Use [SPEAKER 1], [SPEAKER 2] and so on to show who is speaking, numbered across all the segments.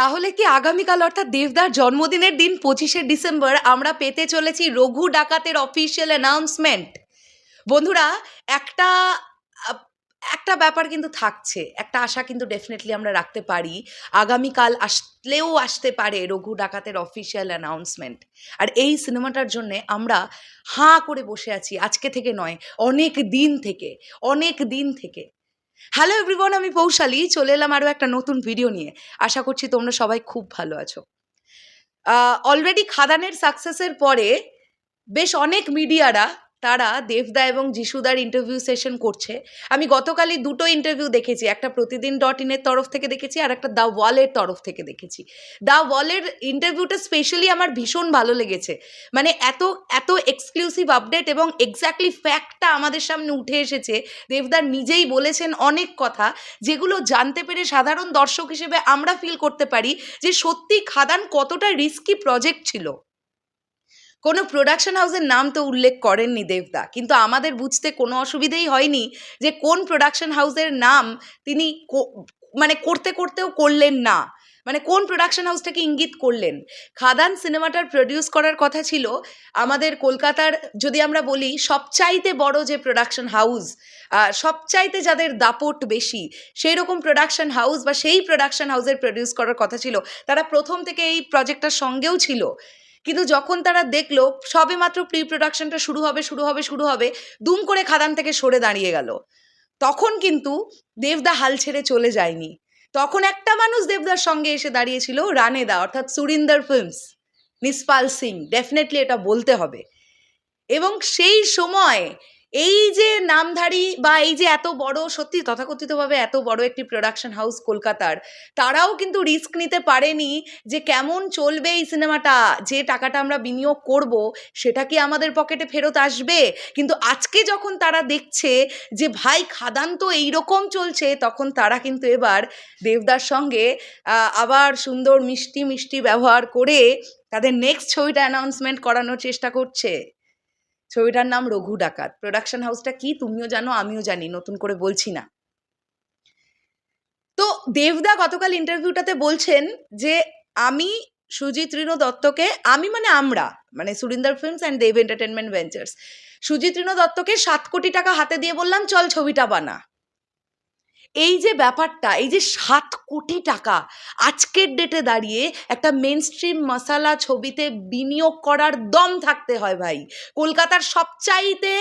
[SPEAKER 1] তাহলে কি আগামীকাল অর্থাৎ দেবদার জন্মদিনের দিন পঁচিশে ডিসেম্বর আমরা পেতে চলেছি রঘু ডাকাতের অফিসিয়াল অ্যানাউন্সমেন্ট বন্ধুরা, একটা একটা ব্যাপার কিন্তু থাকছে, একটা আশা কিন্তু ডেফিনেটলি আমরা রাখতে পারি, আগামীকাল আসলেও আসতে পারে রঘু ডাকাতের অফিসিয়াল অ্যানাউন্সমেন্ট আর এই সিনেমাটার জন্যে আমরা হাঁ করে বসে আছি, আজকে থেকে নয়, অনেক দিন থেকে, অনেক দিন থেকে। হ্যালো এভরিওয়ান আমি পৌশালী। চলে এলাম আরও একটা নতুন ভিডিও নিয়ে। আশা করছি তোমরা সবাই খুব ভালো আছো। অলরেডি খাদানের সাকসেসের পরে বেশ অনেক মিডিয়ারা তারা দেবদা এবং যিশুদার ইন্টারভিউ সেশন করছে। আমি গতকালই দুটো ইন্টারভিউ দেখেছি, একটা প্রতিদিন ডট ইনের তরফ থেকে দেখেছি আর একটা দ্য ওয়ালের তরফ থেকে দেখেছি। দ্য ওয়ালের ইন্টারভিউটা স্পেশালি আমার ভীষণ ভালো লেগেছে। মানে এত এত এক্সক্লুসিভ আপডেট এবং এক্স্যাক্টলি ফ্যাক্টটা আমাদের সামনে উঠে এসেছে। দেবদার নিজেই বলেছেন অনেক কথা, যেগুলো জানতে পেরে সাধারণ দর্শক হিসেবে আমরা ফিল করতে পারি যে সত্যি খাদান কতটা রিস্কি প্রজেক্ট ছিল। কোনো প্রোডাকশন হাউসের নাম তো উল্লেখ করেননি দেবদা। কিন্তু আমাদের বুঝতে কোনো অসুবিধেই হয়নি যে কোন প্রোডাকশন হাউসের নাম তিনি মানে করতে করতেও করলেন না। মানে কোন প্রোডাকশন হাউসটাকে ইঙ্গিত করলেন? খাদান সিনেমাটার প্রডিউস করার কথা ছিল, আমাদের কলকাতার যদি আমরা বলি, সবচাইতে বড় যে প্রোডাকশন হাউস সবচাইতে যাদের দাপট বেশি সেই রকম প্রোডাকশন হাউস বা সেই প্রোডাকশন হাউসের প্রডিউস করার কথা ছিল। তারা প্রথম থেকে এই প্রজেক্টটার সঙ্গেও ছিল। কিন্তু যখন তারা দেখল, সবে মাত্র প্রি প্রোডাকশনটা শুরু হবে শুরু হবে শুরু হবে, দুম করে খাদান থেকে সরে দাঁড়িয়ে গেল। তখন কিন্তু দেবদা হাল ছেড়ে চলে যায়নি। তখন একটা মানুষ দেবদার সঙ্গে এসে দাঁড়িয়েছিল, রানেদা, অর্থাৎ সুরিন্দর ফিল্মস নিসপাল সিং। ডেফিনেটলি এটা বলতে হবে। এবং সেই সময় এই যে নামধারী বা এই যে এত বড়, সত্যি তথাকথিতভাবে এত বড় একটি প্রোডাকশন হাউস কলকাতার, তারাও কিন্তু রিস্ক নিতে পারেনি যে কেমন চলবে এই সিনেমাটা, যে টাকাটা আমরা বিনিয়োগ করব, সেটা কি আমাদের পকেটে ফেরত আসবে? কিন্তু আজকে যখন তারা দেখছে যে ভাই খাদান তো এইরকম চলছে, তখন তারা কিন্তু এবার দেবদার সঙ্গে আবার সুন্দর মিষ্টি মিষ্টি ব্যবহার করে তাদের নেক্সট ছবিটা অ্যানাউন্সমেন্ট করানোর চেষ্টা করছে। ছবিটার নাম রঘু ডাকাত। প্রোডাকশন হাউসটা কি তুমিও জানো, আমিও জানি, নতুন করে বলছি না। তো দেবদা গতকাল ইন্টারভিউটাতে বলছেন যে, আমি সুজিত ঋণ দত্তকে, আমি মানে আমরা মানে Surinder films and Dev entertainment ventures Sujit ঋণ দত্তকে সাত কোটি টাকা হাতে দিয়ে বললাম, চল ছবিটা বানা। এই যে ব্যাপারটা, এই যে সাত কোটি টাকা আজকের ডেটে দাঁড়িয়ে একটা মেন স্ট্রিম মশালা ছবিতে বিনিয়োগ করার দম থাকতে হয় ভাই। কলকাতার সবচাইতে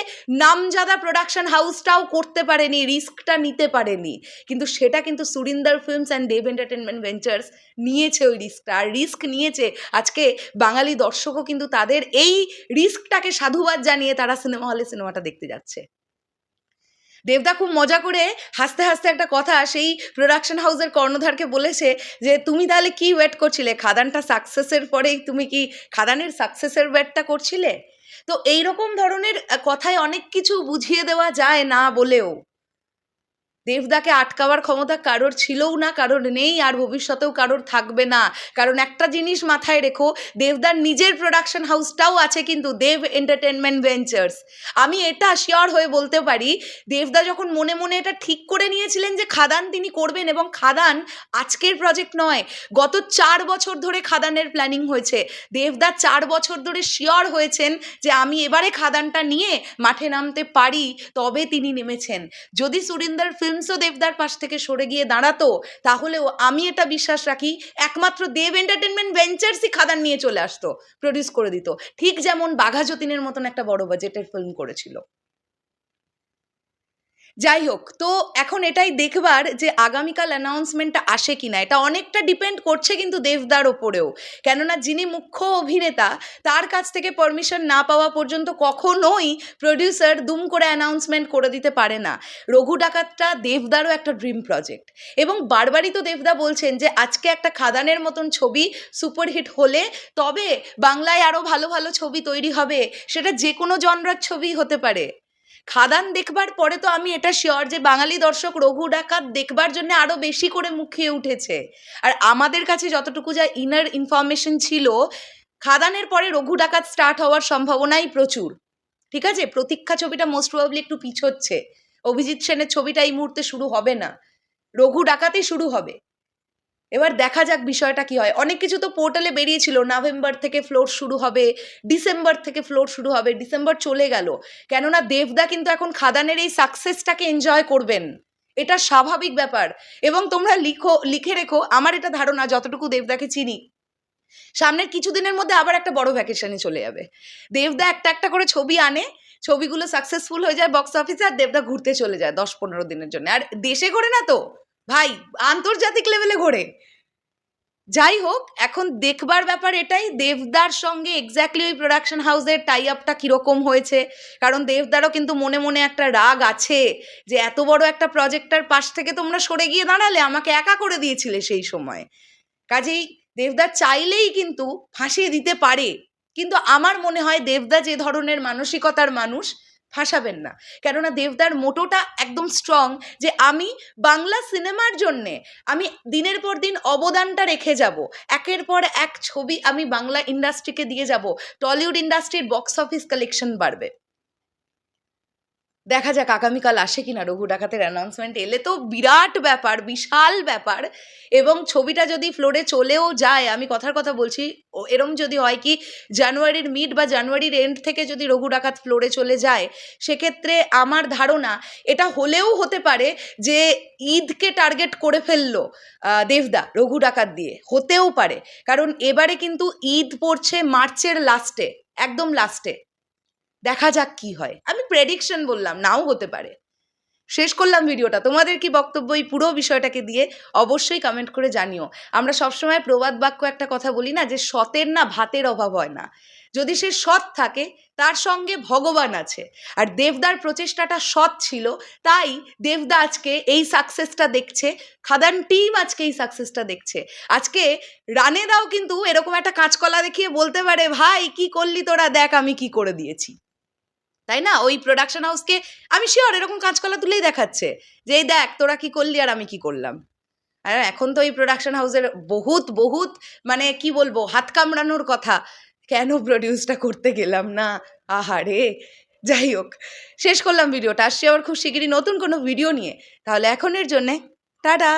[SPEAKER 1] নামজাদা প্রোডাকশন হাউসটাও করতে পারেনি রিস্কটা নিতে পারেনি। কিন্তু সেটা কিন্তু Surinder films and Dev entertainment ventures নিয়েছে ওই রিস্কটা আর রিস্ক নিয়েছে, আজকে বাঙালি দর্শকও কিন্তু তাদের এই রিস্কটাকে সাধুবাদ জানিয়ে তারা সিনেমা হলে সিনেমাটা দেখতে যাচ্ছে। দেবদা খুব মজা করে হাসতে হাসতে একটা কথা সেই প্রোডাকশন হাউসের কর্ণধারকে বলেছে যে, তুমি তাহলে কি ওয়েট করছিলে? খাদানটা সাকসেসের পরেই তুমি কি খাদানের সাকসেসের ওয়েটটা করছিলে? তো এই রকম ধরনের কথায় অনেক কিছু বুঝিয়ে দেওয়া যায় না বলেও। দেবদাকে আটকাবার ক্ষমতা কারোর ছিলও না, কারোর নেই আর ভবিষ্যতেও কারোর থাকবে না। কারণ একটা জিনিস মাথায় রেখো, দেবদার নিজের প্রোডাকশন হাউসটাও আছে কিন্তু দেব এন্টারটেনমেন্ট ভেঞ্চার্স আমি এটা শিওর হয়ে বলতে পারি, দেবদা যখন মনে মনে এটা ঠিক করে নিয়েছিলেন যে খাদান তিনি করবেন এবং খাদান আজকের প্রজেক্ট নয়, গত চার বছর ধরে খাদানের প্ল্যানিং হয়েছে। দেবদা চার বছর ধরে শিওর হয়েছেন যে আমি এবারে খাদানটা নিয়ে মাঠে নামতে পারি, তবে তিনি নেমেছেন। যদি সুরিন্দর ফিল্মসও দেবদার পাশ থেকে সরে গিয়ে দাঁড়াতো তাহলেও আমি এটা বিশ্বাস রাখি, একমাত্র দেব এন্টারটেনমেন্ট ভেঞ্চার্সই খাদান নিয়ে চলে আসতো প্রডিউস করে দিত। ঠিক যেমন বাঘা যতীনের মতন একটা বড় বাজেটের ফিল্ম করেছিল। যাই হোক, তো এখন এটাই দেখবার যে আগামীকাল অ্যানাউন্সমেন্টটা আসে কি না এটা অনেকটা ডিপেন্ড করছে কিন্তু দেবদার ওপরেও। কেননা যিনি মুখ্য অভিনেতা, তার কাছ থেকে পারমিশন না পাওয়া পর্যন্ত কখনোই প্রডিউসার দুম করে অ্যানাউন্সমেন্ট করে দিতে পারে না। রঘু ডাকাতটা দেবদারও একটা ড্রিম প্রজেক্ট এবং বারবারই তো দেবদা বলছেন যে, আজকে একটা খাদানের মতন ছবি সুপারহিট হলে তবে বাংলায় আরও ভালো ভালো ছবি তৈরি হবে। সেটা যে কোনো জনরার ছবি হতে পারে। খাদান দেখবার পরে তো আমি এটা শিওর যে বাঙালি দর্শক রঘু ডাকাত দেখবার জন্য আরও বেশি করে মুখিয়ে উঠেছে। আর আমাদের কাছে যতটুকু যা ইনার ইনফরমেশন ছিল, খাদানের পরে রঘু ডাকাত স্টার্ট হওয়ার সম্ভাবনাই প্রচুর। ঠিক আছে? প্রতীক্ষা ছবিটা মোস্ট প্রবাবলি একটু পিছোচ্ছে। অভিজিৎ সেনের ছবিটা এই মুহূর্তে শুরু হবে না। রঘু ডাকাতেই শুরু হবে। এবার দেখা যাক বিষয়টা কি হয়। অনেক কিছু তো পোর্টালে বেরিয়েছিল নভেম্বর থেকে ফ্লোর শুরু হবে ডিসেম্বর থেকে ফ্লোর শুরু হবে ডিসেম্বর চলে গেল। কেননা দেবদা কিন্তু এখন খাদানের এই সাকসেসটাকে এনজয় করবেন। এটা স্বাভাবিক ব্যাপার। এবং তোমরা লিখো, লিখে রেখো, আমার এটা ধারণা, যতটুকু দেবদাকে চিনি। সামনের কিছুদিনের মধ্যে আবার একটা বড় ভ্যাকেশনে চলে যাবে। দেবদা একটা একটা করে ছবি আনে, ছবিগুলো সাকসেসফুল হয়ে যায় বক্স অফিসে আর দেবদা ঘুরতে চলে যায় দশ পনেরো দিনের জন্য। আর দেশে করে না তো? ভাই, আন্তর্জাতিক লেভেলে ঘোরে। যাই হোক, এখন দেখবার ব্যাপার এটাই, দেবদার সঙ্গে এক্স্যাক্টলি ওই প্রোডাকশন হাউসের টাই আপটা কীরকম হয়েছে? কারণ দেবদারও কিন্তু মনে মনে একটা রাগ আছে যে, এত বড় একটা প্রজেক্টার পাশ থেকে তোমরা সরে গিয়ে দাঁড়ালে, আমাকে একা করে দিয়েছিলে সেই সময়। কাজেই দেবদার চাইলেই কিন্তু ফাঁসিয়ে দিতে পারে। কিন্তু আমার মনে হয় দেবদা যে ধরনের মানসিকতার মানুষ ফাঁসাবেন না। কেননা দেবদার মোটোটা একদম স্ট্রং যে আমি বাংলা সিনেমার জন্যে আমি দিনের পর দিন অবদানটা রেখে যাব। একের পর এক ছবি আমি বাংলা ইন্ডাস্ট্রিকে দিয়ে যাব। টলিউড ইন্ডাস্ট্রির বক্স অফিস কালেকশন বাড়বে। দেখা যাক আগামীকাল আসে কিনা রঘু ডাকাতের অ্যানাউন্সমেন্ট এলে তো বিরাট ব্যাপার, বিশাল ব্যাপার। এবং ছবিটা যদি ফ্লোরে চলেও যায়, আমি কথার কথা বলছি এরম যদি হয় কি, জানুয়ারির মিড বা জানুয়ারির এন্ড থেকে যদি রঘু ডাকাত ফ্লোরে চলে যায়, সেক্ষেত্রে আমার ধারণা এটা হলেও হতে পারে যে ঈদকে টার্গেট করে ফেলল দেবদা, রঘু ডাকাত দিয়ে। হতেও পারে। কারণ এবারে কিন্তু ঈদ পড়ছে মার্চের লাস্টে একদম লাস্টে দেখা যাক কি হয়। আমি প্রেডিকশন বললাম, নাও হতে পারে। শেষ করলাম ভিডিওটা তোমাদের কি বক্তব্য এই পুরো বিষয়টাকে দিয়ে অবশ্যই কমেন্ট করে জানিও। আমরা সবসময় প্রবাদ বাক্য একটা কথা বলি না যে সতের না ভাতের অভাব হয় না। যদি সে সৎ থাকে, তার সঙ্গে ভগবান আছে। আর দেবদার প্রচেষ্টাটা সৎ ছিল, তাই দেবদা আজকে এই সাকসেসটা দেখছে। খাদান টিম আজকে এই সাকসেসটা দেখছে। আজকে রানেদাও কিন্তু এরকম একটা কাঁচকলা দেখিয়ে বলতে পারে, ভাই, কি করলি তোরা? দেখ আমি কি করে দিয়েছি। তাই না? ওই প্রোডাকশন হাউসকে আমি শিওর এরকম কাঁচকলা তুলেই দেখাচ্ছে যে, এই দেখ, তোরা কি করলি আর আমি কি করলাম? আর এখন তো এই প্রোডাকশন হাউসের বহুত বহুত মানে কি বলব, হাত কামড়ানোর কথা। কেন প্রডিউসটা করতে গেলাম না? আহারে! যাই হোক, শেষ করলাম ভিডিওটা। আসছি আবার খুব শিগগিরই নতুন কোনো ভিডিও নিয়ে। তাহলে এখনের জন্যে টাটা!